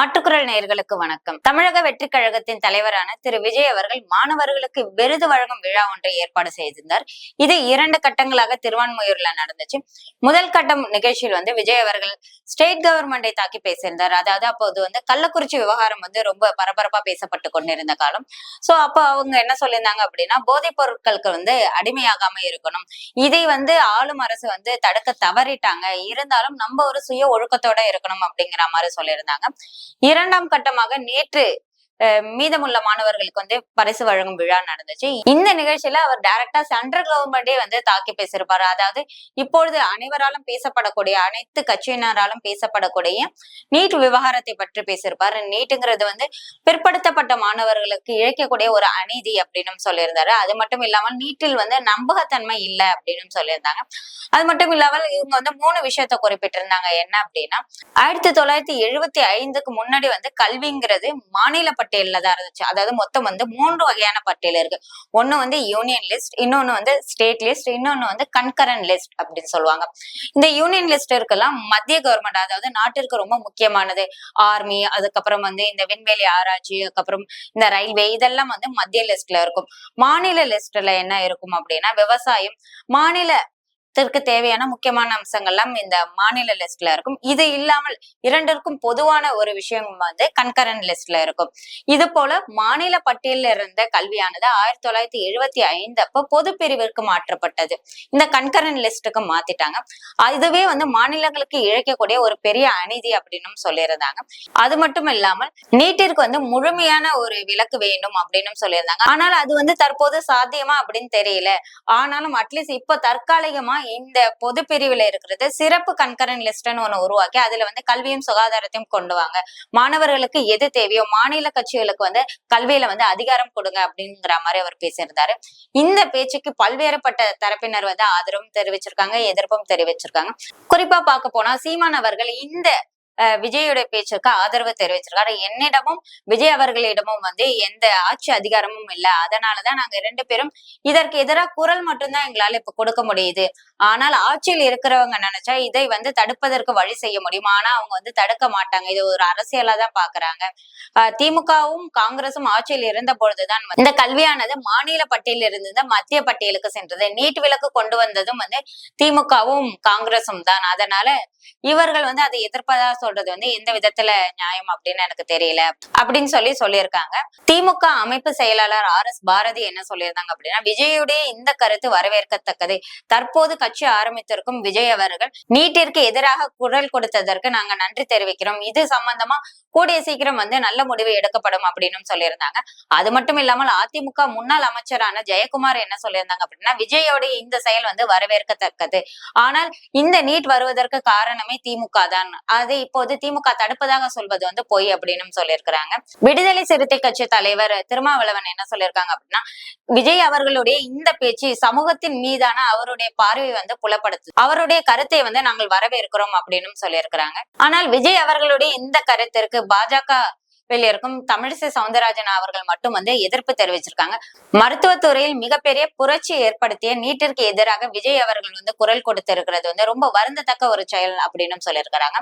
மாட்டுக்குரல் நேயர்களுக்கு வணக்கம். தமிழக வெற்றிக் கழகத்தின் தலைவரான திரு விஜய் அவர்கள் மாணவர்களுக்கு விருது வழங்கும் விழா ஒன்றை ஏற்பாடு செய்திருந்தார். இது இரண்டு கட்டங்களாக திருவான்மையூர்ல நடந்துச்சு. முதல் கட்டம் நிகழ்ச்சியில் வந்து விஜய் அவர்கள் ஸ்டேட் கவர்மெண்டை தாக்கி பேசியிருந்தார். அதாவது அப்போது வந்து கள்ளக்குறிச்சி விவகாரம் வந்து ரொம்ப பரபரப்பா பேசப்பட்டு கொண்டிருந்த காலம். சோ அப்போ அவங்க என்ன சொல்லியிருந்தாங்க அப்படின்னா போதைப் பொருட்களுக்கு வந்து அடிமையாகாம இருக்கணும். இதை வந்து ஆளும் அரசு வந்து தடுக்க தவறிட்டாங்க. இருந்தாலும் நம்ம ஒரு சுய ஒழுக்கத்தோட இருக்கணும் அப்படிங்கிற மாதிரி சொல்லியிருந்தாங்க. இரண்டாம் கட்டமாக நேற்று மீதமுள்ள மாணவர்களுக்கு வந்து பரிசு வழங்கும் விழா நடந்துச்சு. இந்த நிகழ்ச்சியில அவர் டைரக்டா சென்ட்ரல் கவர்மெண்டே வந்து தாக்கி பேசியிருப்பாரு. அதாவது இப்பொழுது அனைவராலும் பேசப்படக்கூடிய அனைத்து கட்சியினராலும் பேசப்படக்கூடிய நீட் விவகாரத்தை பற்றி பேசியிருப்பாரு. நீட்டுங்கிறது வந்து பிற்படுத்தப்பட்ட மாணவர்களுக்கு இழைக்கக்கூடிய ஒரு அநீதி அப்படின்னு சொல்லியிருந்தாரு. அது மட்டும் இல்லாமல் நீட்டில் வந்து நம்பகத்தன்மை இல்லை அப்படின்னு சொல்லியிருந்தாங்க. அது மட்டும் இல்லாமல் இவங்க வந்து மூணு விஷயத்த குறிப்பிட்டிருந்தாங்க. என்ன அப்படின்னா ஆயிரத்தி தொள்ளாயிரத்தி எழுபத்தி ஐந்துக்கு முன்னாடி வந்து கல்விங்கிறது மாநில பட்டியல்ல தான் இருந்துச்சு. அதாவது மொத்தம் வந்து மூன்று வகையான பட்டியல் இருக்கு. ஒண்ணு வந்து யூனியன் லிஸ்ட் இன்னொன்னு வந்து ஸ்டேட் லிஸ்ட் இன்னொன்னு வந்து கன்கரன் லிஸ்ட் அப்படின்னு சொல்லுவாங்க. இந்த யூனியன் லிஸ்ட் இருக்கலாம் மத்திய கவர்மெண்ட் அதாவது நாட்டிற்கு ரொம்ப முக்கியமானது. ஆர்மி அதுக்கப்புறம் வந்து இந்த விண்வெளி ஆராய்ச்சி அதுக்கப்புறம் இந்த ரயில்வே இதெல்லாம் வந்து மத்திய லிஸ்ட்ல இருக்கும். மாநில லிஸ்ட்ல என்ன இருக்கும் அப்படின்னா விவசாயம். மாநில த்திற்கு தேவையான முக்கியமான அம்சங்கள்லாம் இந்த மாநில லிஸ்ட்ல இருக்கும். இது இல்லாமல் இரண்டிற்கும் பொதுவான ஒரு விஷயம் வந்து கன்கரண்ட் லிஸ்ட்ல இருக்கும். இது போல மாநில பட்டியலில் இருந்த கல்வியானது ஆயிரத்தி தொள்ளாயிரத்தி எழுபத்தி ஐந்து அப்போ பொது பிரிவிற்கு மாற்றப்பட்டது. இந்த கன்கரண்ட் லிஸ்ட்டுக்கு மாத்திட்டாங்க. இதுவே வந்து மாநிலங்களுக்கு இழைக்கக்கூடிய ஒரு பெரிய அநீதி அப்படின்னு சொல்லியிருந்தாங்க. அது மட்டும் இல்லாமல் நீட்டிற்கு வந்து முழுமையான ஒரு விலக்கு வேண்டும் அப்படின்னு சொல்லியிருந்தாங்க. ஆனால் அது வந்து தற்போது சாத்தியமா அப்படின்னு தெரியல. ஆனாலும் அட்லீஸ்ட் இப்ப தற்காலிகமா இந்த பொது பிரிவுல இருக்கிறது சிறப்பு கண்கரன் லிஸ்ட்னு ஒண்ணு உருவாக்கி அதுல வந்து கல்வியும் சுகாதாரத்தையும் கொண்டு வாங்க. மாணவர்களுக்கு எது தேவையோ மாநில கட்சிகளுக்கு வந்து கல்வியில வந்து அதிகாரம் கொடுங்க அப்படிங்கிற மாதிரி அவர் பேசியிருந்தாரு. இந்த பேச்சுக்கு பல்வேறுபட்ட தரப்பினர் வந்து ஆதரவும் தெரிவிச்சிருக்காங்க எதிர்ப்பும் தெரிவிச்சிருக்காங்க. குறிப்பா பார்க்க போனா சீமான் அவர்கள் இந்த விஜயோட பேச்சுக்கு ஆதரவு தெரிவிச்சிருக்காரு. என்னிடமும் விஜய் அவர்களிடமும் வந்து எந்த ஆட்சி அதிகாரமும் இல்லை. அதனாலதான் நாங்க ரெண்டு பேரும் இதற்கு எதிராக குரல் மட்டும்தான் எங்களால இப்ப கொடுக்க முடியுது. ஆனால் ஆட்சியில் இருக்கிறவங்க நினைச்சா இதை வந்து தடுப்பதற்கு வழி செய்ய முடியும். ஆனா அவங்க வந்து தடுக்க மாட்டாங்க. இது ஒரு அரசியலா தான் பாக்குறாங்க. திமுகவும் காங்கிரசும் ஆட்சியில் இருந்த பொழுதுதான் இந்த கல்வியானது மாநில பட்டியலில் இருந்து மத்திய பட்டியலுக்கு சென்றது. நீட் விலக்கு கொண்டு வந்ததும் வந்து திமுகவும் காங்கிரசும் தான். அதனால இவர்கள் வந்து அதை எதிர்ப்பதா சொல்றது வந்து எந்த விதத்துல நியாயம் அப்படின்னு எனக்கு தெரியல. அப்படின்னு சொல்லி சொல்லியிருக்காங்க. திமுக அமைப்பு செயலாளர் ஆர் எஸ் பாரதி என்ன சொல்லியிருந்தாங்க அப்படின்னா விஜயுடைய இந்த கருத்து வரவேற்கத்தக்கது. தற்போது கட்சி ஆரம்பித்திருக்கும் விஜய் அவர்கள் நீட்டிற்கு எதிராக குரல் கொடுத்ததற்கு நாங்க நன்றி தெரிவிக்கிறோம். இது சம்பந்தமா கூடிய சீக்கிரம் வந்து நல்ல முடிவு எடுக்கப்படும் அப்படின்னு சொல்லியிருந்தாங்க. அது மட்டும் இல்லாமல் அதிமுக முன்னாள் அமைச்சரான ஜெயக்குமார் என்ன சொல்லியிருந்தாங்க அப்படின்னா விஜயோடைய இந்த செயல் வந்து வரவேற்கத்தக்கது. ஆனால் இந்த நீட் வருவதற்கு காரணமே திமுக தான். அது இப்போ இப்போது திமுக தடுப்பதாக சொல்வது வந்து பொய் அப்படின்னு சொல்லியிருக்கிறாங்க. விடுதலை சிறுத்தை கட்சி தலைவர் திருமாவளவன் என்ன சொல்லியிருக்காங்க அப்படின்னா விஜய் அவர்களுடைய இந்த பேச்சு சமூகத்தின் மீதான அவருடைய பார்வை வந்து புலப்படுத்து அவருடைய கருத்தை வந்து நாங்கள் வரவேற்கிறோம் அப்படின்னு சொல்லியிருக்கிறாங்க. ஆனால் விஜய் அவர்களுடைய இந்த கருத்திற்கு பாஜக வெளியிருக்கும் தமிழிசை சவுந்தரராஜன் அவர்கள் மட்டும் வந்து எதிர்ப்பு தெரிவிச்சிருக்காங்க. மருத்துவத்துறையில் மிகப்பெரிய புரட்சி ஏற்படுத்திய நீட்டிற்கு எதிராக விஜய் அவர்கள் வந்து குரல் கொடுத்திருக்கிறது வந்து ரொம்ப வருந்தத்தக்க ஒரு செயல் அப்படின்னு சொல்லியிருக்கிறாங்க.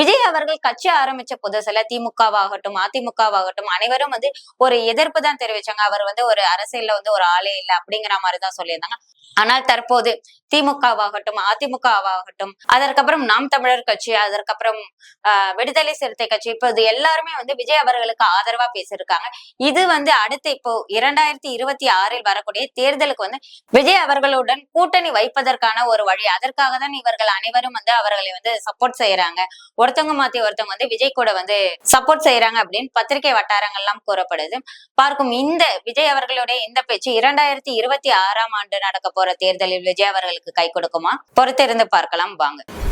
விஜய் அவர்கள் கட்சி ஆரம்பிச்ச புதுசுல திமுகவாகட்டும் அதிமுகவாகட்டும் அனைவரும் வந்து ஒரு எதிர்ப்பு தான் தெரிவிச்சாங்க. அவர் வந்து ஒரு அரசியல்ல வந்து ஒரு ஆளே இல்லை அப்படிங்கிற மாதிரி தான் சொல்லியிருந்தாங்க. ஆனால் தற்போது திமுகவாகட்டும் அதிமுகவாகட்டும் அதற்கப்புறம் நாம் தமிழர் கட்சி அதற்கப்புறம் ஆஹ் விடுதலை சிறுத்தை கட்சி இப்போ இது எல்லாருமே வந்து விஜய் விஜய் அவர்களுக்கு ஆதரவா பேசியிருக்காங்க. இது வந்து அடுத்து இப்போ இரண்டாயிரத்தி இருபத்தி ஆறில் வரக்கூடிய தேர்தலுக்கு வந்து விஜய் அவர்களுடன் கூட்டணி வைப்பதற்கான ஒரு வழி. அதற்காக தான் இவர்கள் அனைவரும் வந்து அவர்களை வந்து சப்போர்ட் செய்யறாங்க. ஒருத்தவங்க மாத்தி ஒருத்தவங்க வந்து விஜய் கூட வந்து சப்போர்ட் செய்யறாங்க அப்படின்னு பத்திரிகை வட்டாரங்கள்லாம் கூறப்படுது. பார்க்கும் இந்த விஜய் அவர்களுடைய இந்த பேச்சு இரண்டாயிரத்தி இருபத்தி ஆறாம் ஆண்டு நடக்க போற தேர்தலில் விஜய் அவர்களுக்கு கை கொடுக்குமா? பொறுத்திருந்து பார்க்கலாம். வாங்க.